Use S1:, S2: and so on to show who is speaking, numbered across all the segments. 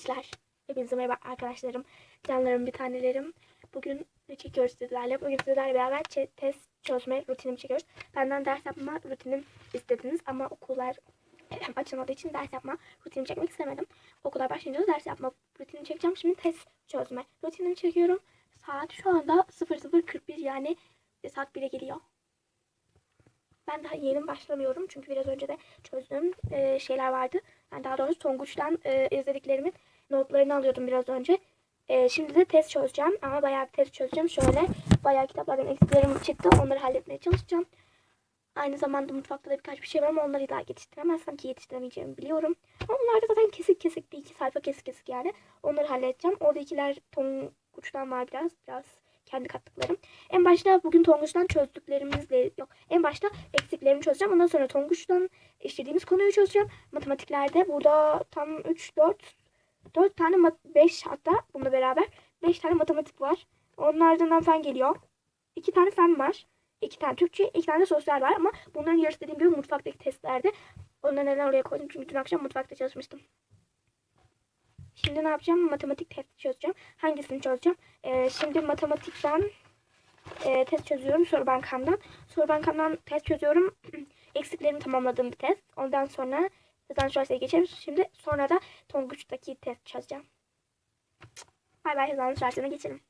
S1: gençler. Hepinize merhaba arkadaşlarım, canlarım, bir tanelerim. Bugün ne çekiyoruz sizlerle? Bugün sizlerle beraber test çözme rutinimi çekiyoruz. Benden ders yapma rutinim istediniz ama okullar açılmadığı için ders yapma rutinimi çekmek istemedim. Okullar başlayınca ders yapma rutinimi çekeceğim. Şimdi test çözme rutinimi çekiyorum. Saat şu anda 00.41 yani saat 1'e geliyor. Ben daha yeni başlamıyorum çünkü biraz önce de çözdüğüm e, şeyler vardı. Yani daha doğrusu Tonguç'tan e, izlediklerimin notlarını alıyordum biraz önce. E, şimdi de test çözeceğim ama bayağı bir test çözeceğim. Şöyle bayağı kitaplardan eksiklerim çıktı. Onları halletmeye çalışacağım. Aynı zamanda mutfakta da birkaç bir şey var ama onları daha yetiştiremezsem ki yetiştiremeyeceğimi biliyorum. Onlar da zaten kesik kesik bir iki sayfa kesik kesik yani. Onları halledeceğim. Oradakiler Tonguç'tan var biraz. Biraz kendi kattıklarım. En başta bugün Tonguç'tan çözdüklerimizle yok. En başta eksiklerimi çözeceğim. Ondan sonra Tonguç'tan işlediğimiz konuyu çözeceğim. Matematiklerde burada tam 3 4 4 tane 5 hatta bununla beraber 5 tane matematik var. Onlardan fen geliyor. 2 tane fen var. 2 tane Türkçe, 2 tane de sosyal var ama bunların yarısı dediğim gibi mutfaktaki testlerde. Onları neden oraya koydum çünkü dün akşam mutfakta çalışmıştım. Şimdi ne yapacağım? Matematik testi çözeceğim. Hangisini çözeceğim? Ee, şimdi matematikten e, test çözüyorum soru bankamdan. Soru bankamdan test çözüyorum. Eksiklerimi tamamladığım bir test. Ondan sonra hızlan şöyle geçelim. Şimdi sonra da Tonguç'taki test çözeceğim. Bay bay şöyle geçelim.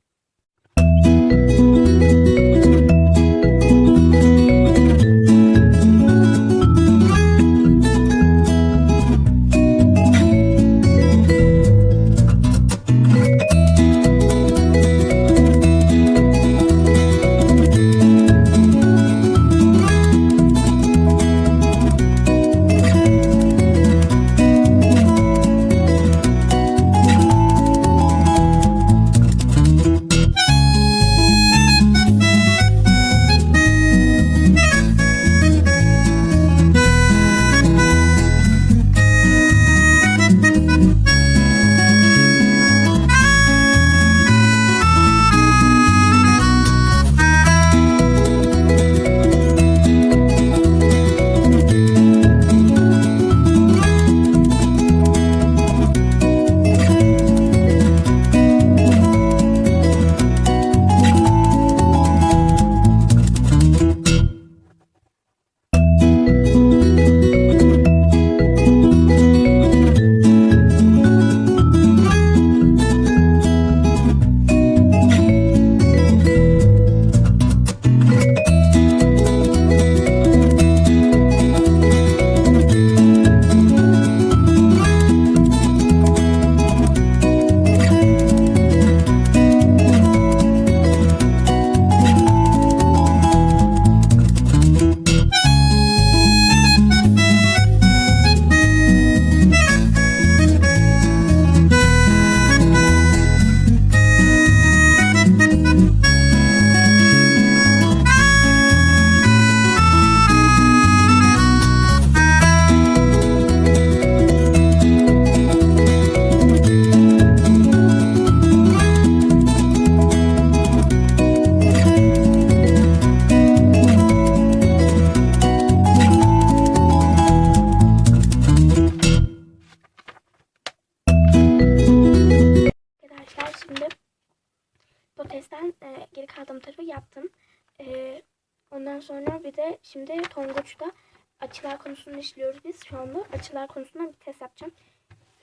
S1: 3'te açılar konusunu işliyoruz biz şu anda. Açılar konusundan bir test yapacağım.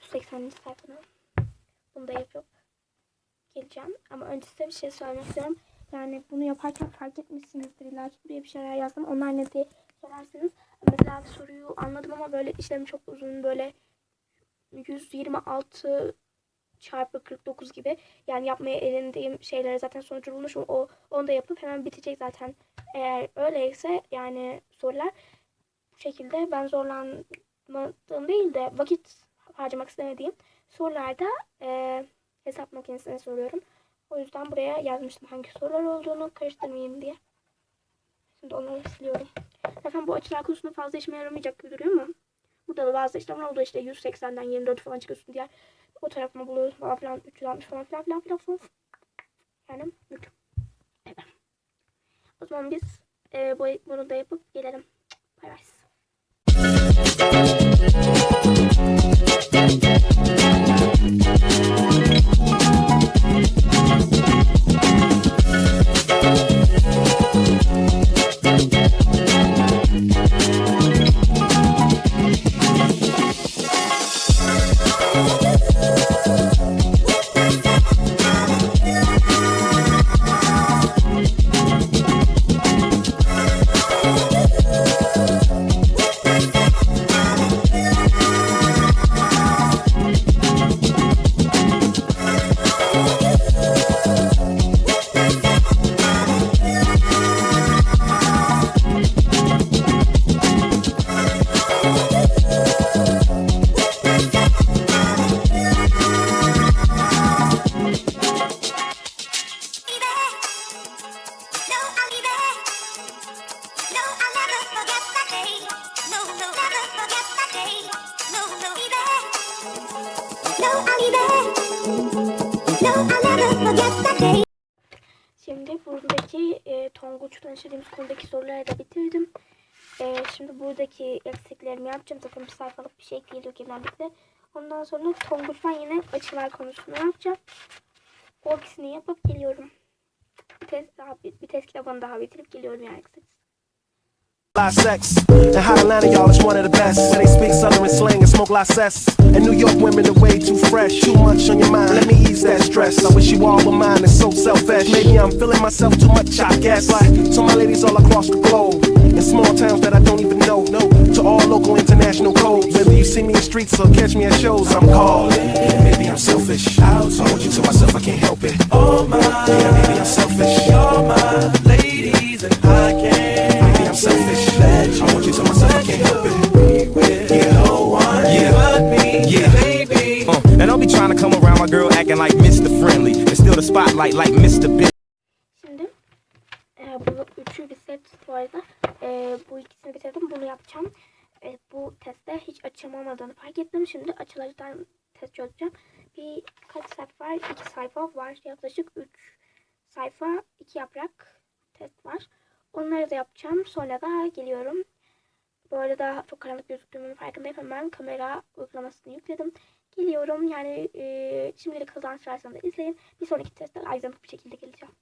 S1: 180. sayfanın. Bunu da yapıp geleceğim. Ama öncesinde bir şey söylemek istiyorum. Yani bunu yaparken fark etmişsinizdir. İlla ki buraya bir şeyler yazdım. Onlar ne diye sorarsınız. Mesela soruyu anladım ama böyle işlemi çok uzun böyle 126 çarpı 49 gibi yani yapmaya elindeyim şeylere zaten sonucu bulmuşum. O onu da yapıp hemen bitecek zaten. Eğer öyleyse yani sorular bu şekilde ben zorlanmadığım değil de vakit harcamak istemediğim sorularda e, hesap makinesine soruyorum. O yüzden buraya yazmıştım hangi sorular olduğunu karıştırmayayım diye. Şimdi onları siliyorum. Zaten bu açılar konusunda fazla işime yaramayacak gibi duruyor ama Burada da bazı işlemler oldu işte 180'den 24 falan çıkıyorsun diğer o tarafını buluyoruz falan filan 360 falan filan filan filan falan. Yani yük. Evet. O zaman biz e, bu, bunu da yapıp gelelim. Bay bay. Thank you. Eksiklerimi yapacağım. Zaten bir sayfalık bir şey değil genellikle. Ondan sonra Tonguç'tan yine açılar konusunu yapacağım. O ikisini yapıp geliyorum. Bir test, daha, bir test kitabını daha bitirip geliyorum yani kısacası.
S2: Lot sex. In Hot Atlanta, y'all is one of the best. Where they speak Southern and slang and smoke cess. And New York women are way too fresh. Too much on your mind, let me ease that stress. I wish you all were mine, it's so selfish. Maybe I'm feeling myself too much, I guess. Like, to my ladies all across the globe. In small towns that I don't even know. No, to all local international codes. Whether you see me in streets or catch me at shows, I'm calling. Maybe I'm selfish. I'll hold you to myself, I can't help it. Oh my, yeah, maybe I'm selfish. You're my
S3: girl acting like Mr. Friendly and steal the spotlight like Mr. Big.
S1: Şimdi e, bu üçü bir set bu arada. E, bu ikisini bitirdim. Bunu yapacağım. E, bu testte hiç açım olmadığını fark ettim. Şimdi açılardan test çözeceğim. Bir kaç sayfa var? İki sayfa var. Yaklaşık üç sayfa, iki yaprak test var. Onları da yapacağım. Sonra da geliyorum. Bu arada çok karanlık gözüktüğümün farkındayım. Hemen kamera uygulamasını yükledim. Geliyorum. Yani e, şimdilik hızlan sırasında da izleyin. Bir sonraki testte aydınlık bir şekilde geleceğim.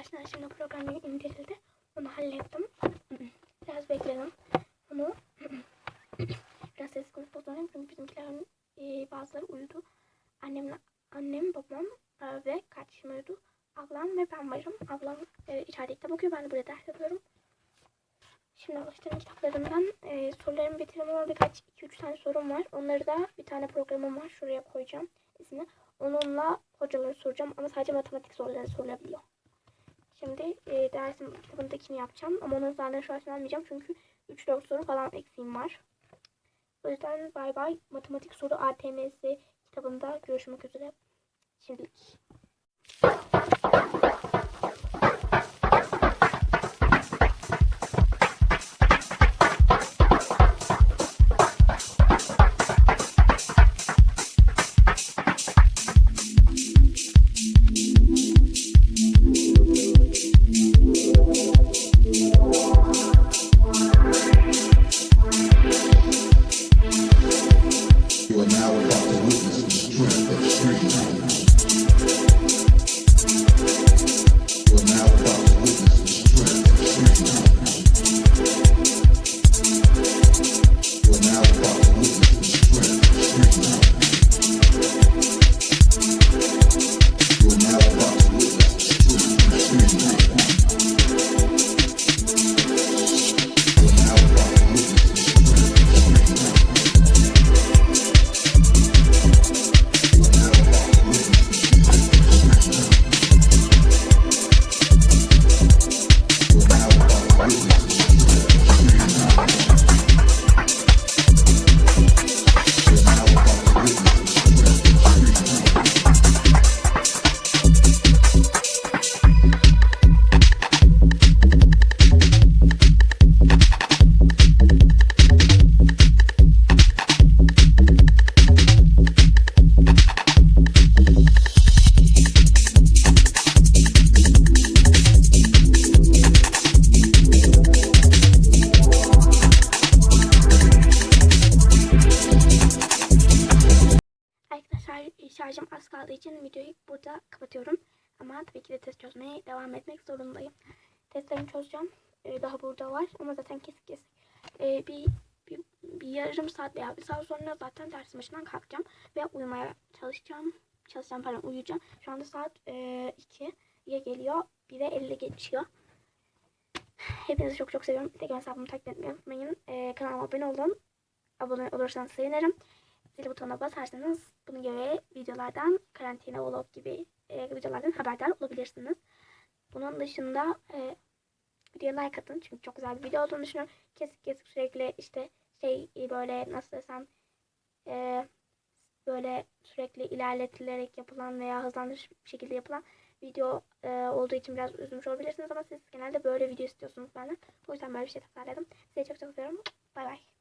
S1: Arkadaşlar şimdi program indirildi. Onu hallettim. Biraz bekledim. Onu uyumayalım. Çünkü bizimkilerin e, bazıları uyudu. Annemle, annem, babam e, ve kardeşim uyudu. Ablam ve ben varım. Ablam e, içeride kitap okuyor. Ben de burada ders yapıyorum. Şimdi alıştırma kitaplarımdan e, sorularımı bitirdim ama birkaç 2-3 tane sorum var. Onları da bir tane programım var. Şuraya koyacağım ismini. Onunla hocalara soracağım ama sadece matematik soruları sorulabiliyor. Şimdi e, dersin kitabındakini yapacağım ama onun zaten şu an almayacağım çünkü 3-4 soru falan eksiğim var. O yüzden bay bay matematik soru ATMS kitabında görüşmek üzere. Şimdilik. Burada kapatıyorum. Ama tabii ki de test çözmeye devam etmek zorundayım. Testlerimi çözeceğim. Ee, daha burada var ama zaten kesik kesik. Ee, bir, bir, bir yarım saat veya bir saat sonra zaten dersin başından kalkacağım. Ve uyumaya çalışacağım. Çalışacağım pardon uyuyacağım. Şu anda saat e, 2'ye geliyor. 1'e 50 geçiyor. Hepinizi çok çok seviyorum. Instagram hesabımı takip etmeyi unutmayın. Ee, kanalıma abone olun. Abone olursanız sevinirim zil butonuna basarsanız bunun gibi videolardan karantina vlog gibi e, videolardan haberdar olabilirsiniz. Bunun dışında e, videoya like atın çünkü çok güzel bir video olduğunu düşünüyorum. Kesik kesik sürekli işte şey e, böyle nasıl desem e, böyle sürekli ilerletilerek yapılan veya hızlandırılmış bir şekilde yapılan video e, olduğu için biraz üzülmüş olabilirsiniz ama siz genelde böyle video istiyorsunuz benden. O yüzden böyle bir şey tasarladım. Sizi çok çok seviyorum. Bay bay.